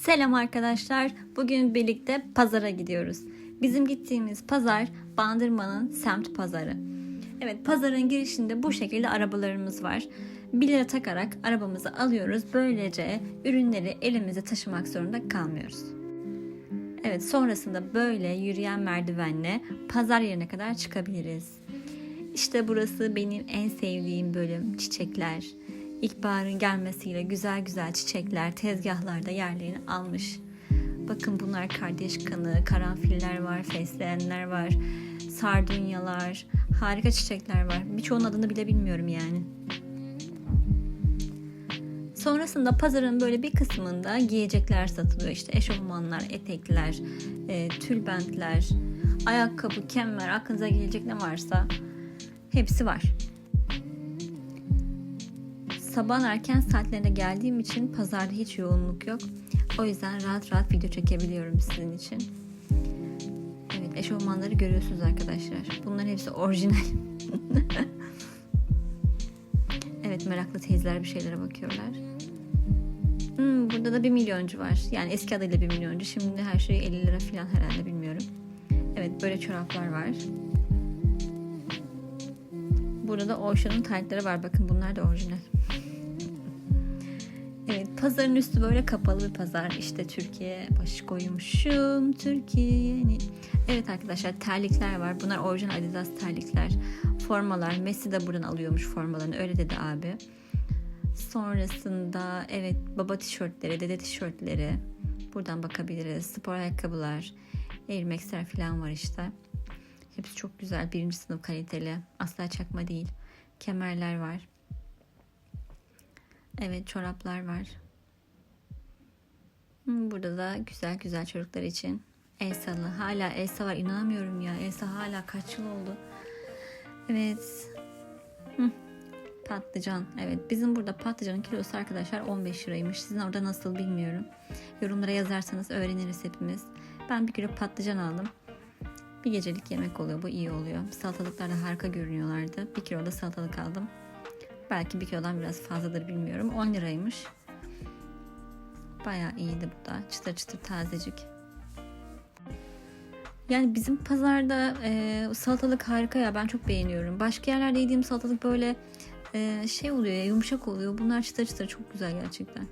Selam arkadaşlar. Bugün birlikte pazara gidiyoruz. Bizim gittiğimiz pazar Bandırma'nın semt pazarı. Evet pazarın girişinde bu şekilde arabalarımız var. 1 lira takarak arabamızı alıyoruz. Böylece ürünleri elimize taşımak zorunda kalmıyoruz. Evet sonrasında böyle yürüyen merdivenle pazar yerine kadar çıkabiliriz. İşte burası benim en sevdiğim bölüm çiçekler. İlkbaharın gelmesiyle güzel güzel çiçekler tezgahlarda yerlerini almış. Bakın bunlar kardeş kanı, karanfiller var, fesleğenler var, sardunyalar, harika çiçekler var. Birçoğunun adını bile bilmiyorum yani. Sonrasında pazarın böyle bir kısmında giyecekler satılıyor. İşte eşofmanlar, etekler, e, tülbentler, ayakkabı, kemer, aklınıza gelecek ne varsa hepsi var. Sabah erken saatlerinde geldiğim için pazarda hiç yoğunluk yok. O yüzden rahat rahat video çekebiliyorum sizin için. Evet eşofmanları görüyorsunuz arkadaşlar. Bunların hepsi orijinal. evet meraklı teyzeler bir şeylere bakıyorlar. Hmm, burada da bir milyoncu var. Yani eski adıyla bir milyoncu. Şimdi her şey 50 lira falan herhalde bilmiyorum. Evet böyle çoraplar var. Burada da Ocean'ın taytları var. Bakın bunlar da orijinal. Pazarın üstü böyle kapalı bir pazar. İşte Türkiye başı koymuşum. Türkiye. Evet arkadaşlar terlikler var. Bunlar orijinal Adidas terlikler. Formalar. Messi de buradan alıyormuş formalarını. Öyle dedi abi. Sonrasında evet baba tişörtleri, dede tişörtleri. Buradan bakabiliriz. Spor ayakkabılar. Air Max'ler falan var işte. Hepsi çok güzel. Birinci sınıf kaliteli. Asla çakma değil. Kemerler var. Evet çoraplar var. Burada da güzel güzel çocuklar için. Elsa'lı. Hala Elsa var. inanamıyorum ya. Elsa hala kaç yıl oldu. Evet. Patlıcan. Evet bizim burada patlıcanın kilosu arkadaşlar 15 liraymış. Sizin orada nasıl bilmiyorum. Yorumlara yazarsanız öğreniriz hepimiz. Ben bir kilo patlıcan aldım. Bir gecelik yemek oluyor. Bu iyi oluyor. Salatalıklar da harika görünüyorlardı. Bir kilo da salatalık aldım. Belki bir kilodan biraz fazladır bilmiyorum. 10 liraymış. Bayağı iyiydi bu da. Çıtır çıtır tazecik. Yani bizim pazarda e, salatalık harika ya. Ben çok beğeniyorum. Başka yerlerde yediğim salatalık böyle e, şey oluyor ya yumuşak oluyor. Bunlar çıtır çıtır çok güzel gerçekten.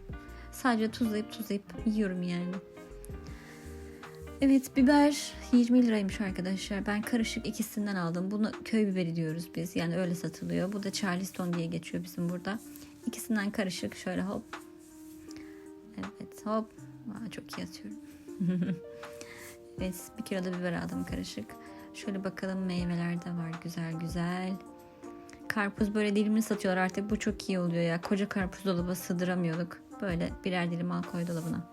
Sadece tuzlayıp tuzlayıp yiyorum yani. Evet biber 20 liraymış arkadaşlar. Ben karışık ikisinden aldım. Bunu köy biberi diyoruz biz. Yani öyle satılıyor. Bu da Charleston diye geçiyor bizim burada. İkisinden karışık şöyle hop. Evet hop. Aa, çok iyi atıyorum. evet bir kilo da biber aldım karışık. Şöyle bakalım meyveler de var güzel güzel. Karpuz böyle dilimini satıyorlar artık. Bu çok iyi oluyor ya. Koca karpuz dolaba sığdıramıyorduk. Böyle birer dilim al koy dolabına.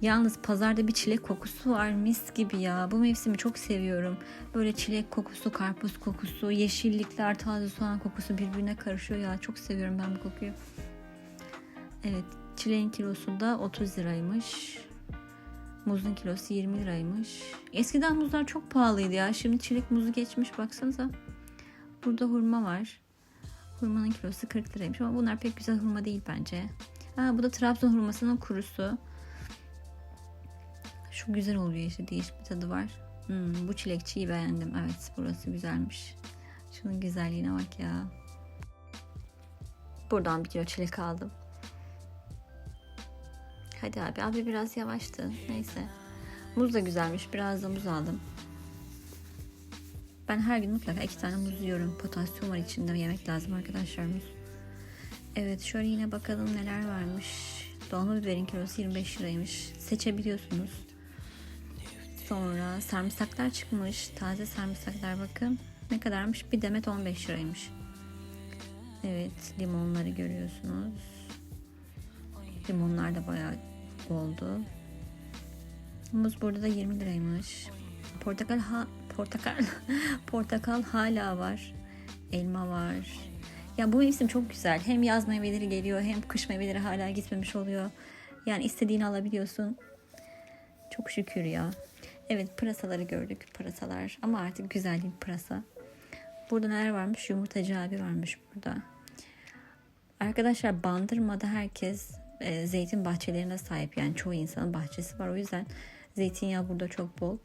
Yalnız pazarda bir çilek kokusu var mis gibi ya. Bu mevsimi çok seviyorum. Böyle çilek kokusu, karpuz kokusu, yeşillikler, taze soğan kokusu birbirine karışıyor ya. Çok seviyorum ben bu kokuyu. Evet çileğin kilosu da 30 liraymış. Muzun kilosu 20 liraymış. Eskiden muzlar çok pahalıydı ya. Şimdi çilek muzu geçmiş baksanıza. Burada hurma var. Hurmanın kilosu 40 liraymış ama bunlar pek güzel hurma değil bence. Ha, bu da Trabzon hurmasının kurusu. Şu güzel oluyor işte değişik bir tadı var. Hmm, bu çilekçiyi beğendim. Evet burası güzelmiş. Şunun güzelliğine bak ya. Buradan bir kilo çilek aldım. Hadi abi abi biraz yavaştı. Neyse. Muz da güzelmiş. Biraz da muz aldım. Ben her gün mutlaka iki tane muz yiyorum. Potasyum var içinde. Yemek lazım arkadaşlar muz. Evet şöyle yine bakalım neler varmış. Dolma biberin kilosu 25 liraymış. Seçebiliyorsunuz. Sonra sarımsaklar çıkmış. Taze sarımsaklar bakın. Ne kadarmış? Bir demet 15 liraymış. Evet limonları görüyorsunuz. Limonlar da bayağı oldu. Muz burada da 20 liraymış. Portakal ha portakal portakal hala var. Elma var. Ya bu mevsim çok güzel. Hem yaz meyveleri geliyor hem kış meyveleri hala gitmemiş oluyor. Yani istediğini alabiliyorsun. Çok şükür ya. Evet pırasaları gördük. Pırasalar ama artık güzel değil pırasa. Burada neler varmış? Yumurtacı abi varmış burada. Arkadaşlar Bandırma'da herkes e, zeytin bahçelerine sahip. Yani çoğu insanın bahçesi var. O yüzden zeytinyağı burada çok bol.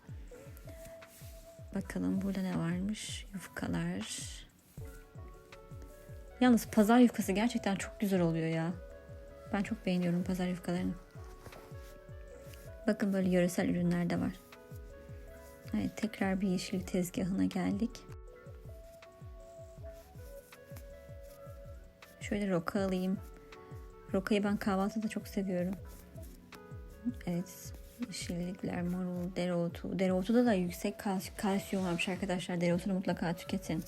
Bakalım burada ne varmış? Yufkalar. Yalnız pazar yufkası gerçekten çok güzel oluyor ya. Ben çok beğeniyorum pazar yufkalarını. Bakın böyle yöresel ürünler de var. Evet tekrar bir yeşil tezgahına geldik. Şöyle roka alayım. Rokayı ben kahvaltıda çok seviyorum. Evet. Yeşillikler, marul, dereotu. Dereotuda da yüksek kal- kalsiyum varmış arkadaşlar. Dereotunu mutlaka tüketin.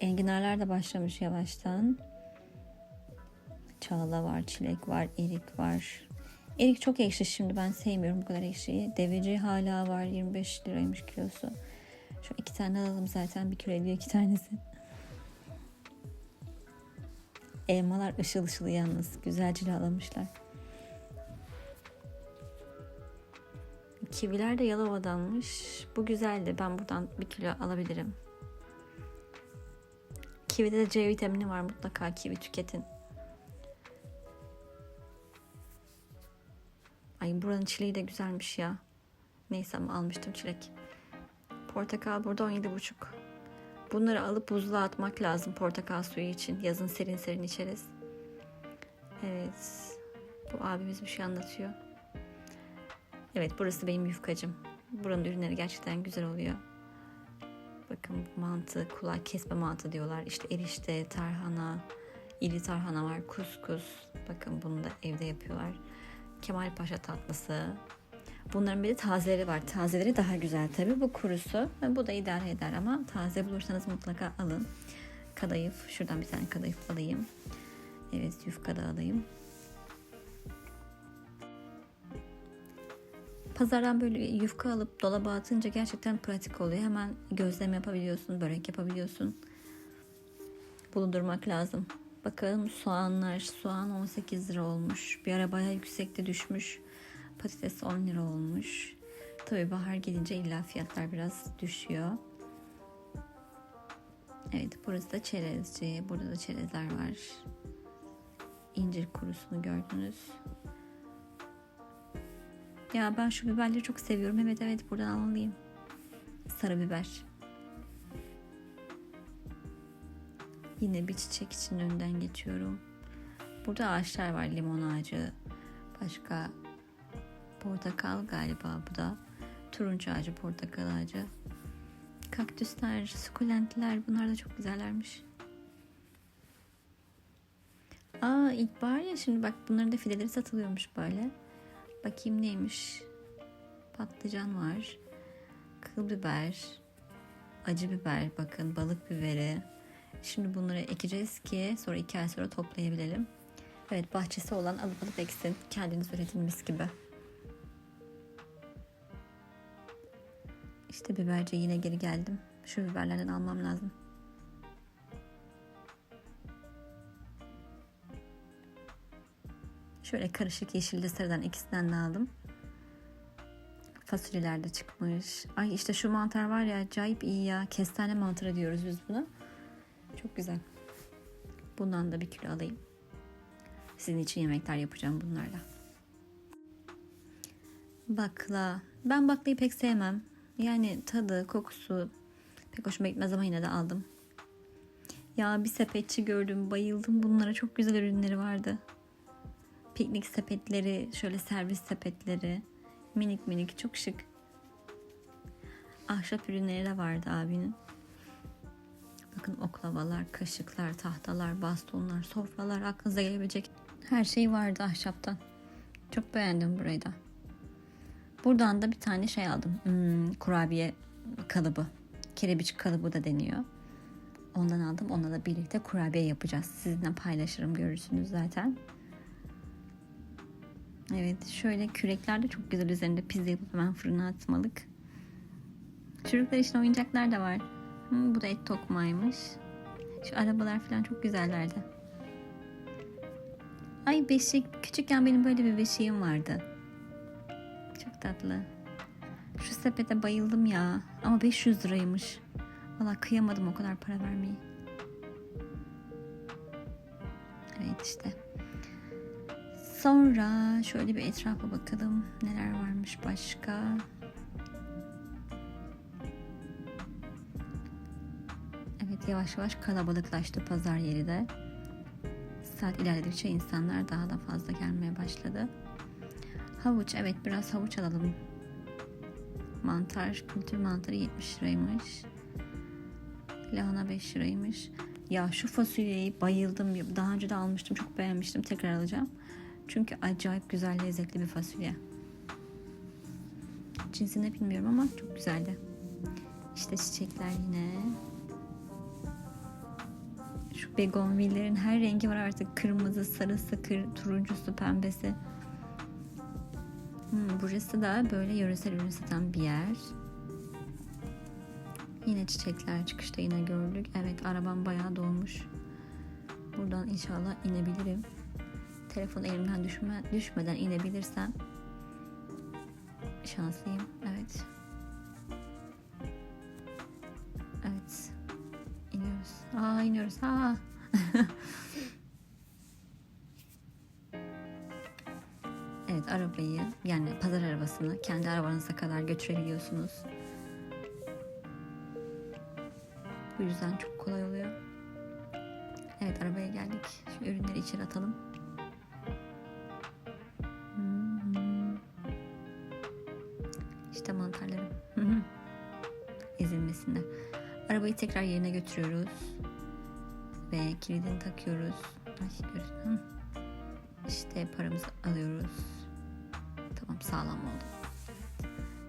Enginarlar da başlamış yavaştan. Çağla var, çilek var, erik var. Erik çok ekşi şimdi ben sevmiyorum bu kadar ekşiyi. Deveci hala var 25 liraymış kilosu. Şu iki tane alalım zaten bir kilo ediyor iki tanesi. Elmalar ışıl ışıl yalnız. Güzel cilalamışlar. Kiviler de Yalova'danmış. Bu güzeldi. Ben buradan bir kilo alabilirim. Kivide de C vitamini var. Mutlaka kivi tüketin. Ay buranın çileği de güzelmiş ya. Neyse ama almıştım çilek. Portakal burada 17,5. Bunları alıp buzluğa atmak lazım portakal suyu için. Yazın serin serin içeriz. Evet. Bu abimiz bir şey anlatıyor. Evet burası benim yufkacım. Buranın ürünleri gerçekten güzel oluyor. Bakın mantı, kulak kesme mantı diyorlar. İşte erişte, tarhana, iri tarhana var, kuskus. Bakın bunu da evde yapıyorlar. Kemal Paşa tatlısı. Bunların bir de tazeleri var. Tazeleri daha güzel tabii. Bu kurusu. Bu da idare eder ama taze bulursanız mutlaka alın. Kadayıf. Şuradan bir tane kadayıf alayım. Evet yufka da alayım. Pazardan böyle yufka alıp dolaba atınca gerçekten pratik oluyor. Hemen gözleme yapabiliyorsun, börek yapabiliyorsun. Bulundurmak lazım. Bakalım soğanlar. Soğan 18 lira olmuş. Bir ara bayağı yüksekte düşmüş. Patates 10 lira olmuş. Tabii bahar gelince illa fiyatlar biraz düşüyor. Evet burası da çerezci. Burada da çerezler var. İncir kurusunu gördünüz. Ya ben şu biberleri çok seviyorum. Evet evet buradan almalıyım. Sarı biber. Yine bir çiçek için önden geçiyorum. Burada ağaçlar var. Limon ağacı. Başka portakal galiba bu da. Turuncu ağacı, portakal ağacı. Kaktüsler, sukulentler bunlar da çok güzellermiş. Aa ilkbahar ya şimdi bak bunların da fideleri satılıyormuş böyle. Bakayım neymiş. Patlıcan var. Kıl biber. Acı biber bakın balık biberi. Şimdi bunları ekeceğiz ki sonra iki ay sonra toplayabilelim. Evet bahçesi olan alıp alıp eksin. Kendiniz üretin mis gibi. İşte biberce yine geri geldim. Şu biberlerden almam lazım. Şöyle karışık yeşilde sarıdan ikisinden de aldım. Fasulyeler de çıkmış. Ay işte şu mantar var ya acayip iyi ya. Kestane mantarı diyoruz biz buna. Çok güzel. Bundan da bir kilo alayım. Sizin için yemekler yapacağım bunlarla. Bakla. Ben baklayı pek sevmem. Yani tadı, kokusu pek hoşuma gitmez ama yine de aldım. Ya bir sepetçi gördüm. Bayıldım. Bunlara çok güzel ürünleri vardı. Piknik sepetleri, şöyle servis sepetleri. Minik minik çok şık. Ahşap ürünleri de vardı abinin. Bakın oklavalar, kaşıklar, tahtalar, bastonlar, sofralar aklınıza gelebilecek her şey vardı ahşaptan. Çok beğendim burayı da. Buradan da bir tane şey aldım. Hmm, kurabiye kalıbı. Kerebiç kalıbı da deniyor. Ondan aldım. Onunla da birlikte kurabiye yapacağız. Sizinle paylaşırım görürsünüz zaten. Evet şöyle kürekler de çok güzel üzerinde pizza yapıp hemen fırına atmalık. Çocuklar için oyuncaklar da var. Hmm, bu da et tokmaymış. Şu arabalar falan çok güzellerdi. Ay beşik. Küçükken benim böyle bir beşiğim vardı. Çok tatlı. Şu sepete bayıldım ya. Ama 500 liraymış. Valla kıyamadım o kadar para vermeyi. Evet işte. Sonra şöyle bir etrafa bakalım. Neler varmış başka. Evet yavaş yavaş kalabalıklaştı pazar yeri de. Saat ilerledikçe insanlar daha da fazla gelmeye başladı. Havuç evet biraz havuç alalım. Mantar, kültür mantarı 70 liraymış. Lahana 5 liraymış. Ya şu fasulyeyi bayıldım. Daha önce de almıştım. Çok beğenmiştim. Tekrar alacağım. Çünkü acayip güzel lezzetli bir fasulye. Cinsini bilmiyorum ama çok güzeldi. İşte çiçekler yine. Şu begonvillerin her rengi var artık. Kırmızı, sarısı, kır, turuncusu, pembesi. Hmm, burası da böyle yöresel ürün satan bir yer. Yine çiçekler çıkışta yine gördük. Evet arabam bayağı dolmuş. Buradan inşallah inebilirim. Telefon elimden düşme, düşmeden inebilirsem şanslıyım. Evet. Evet. İniyoruz. Aa iniyoruz. Aa. arabayı yani pazar arabasını kendi arabanıza kadar götürebiliyorsunuz. Bu yüzden çok kolay oluyor. Evet arabaya geldik. Şu ürünleri içeri atalım. Hmm. İşte mantarlarım. Ezilmesinler. Arabayı tekrar yerine götürüyoruz. Ve kilidini takıyoruz. Ay. İşte paramızı alıyoruz. Sağlam oldu.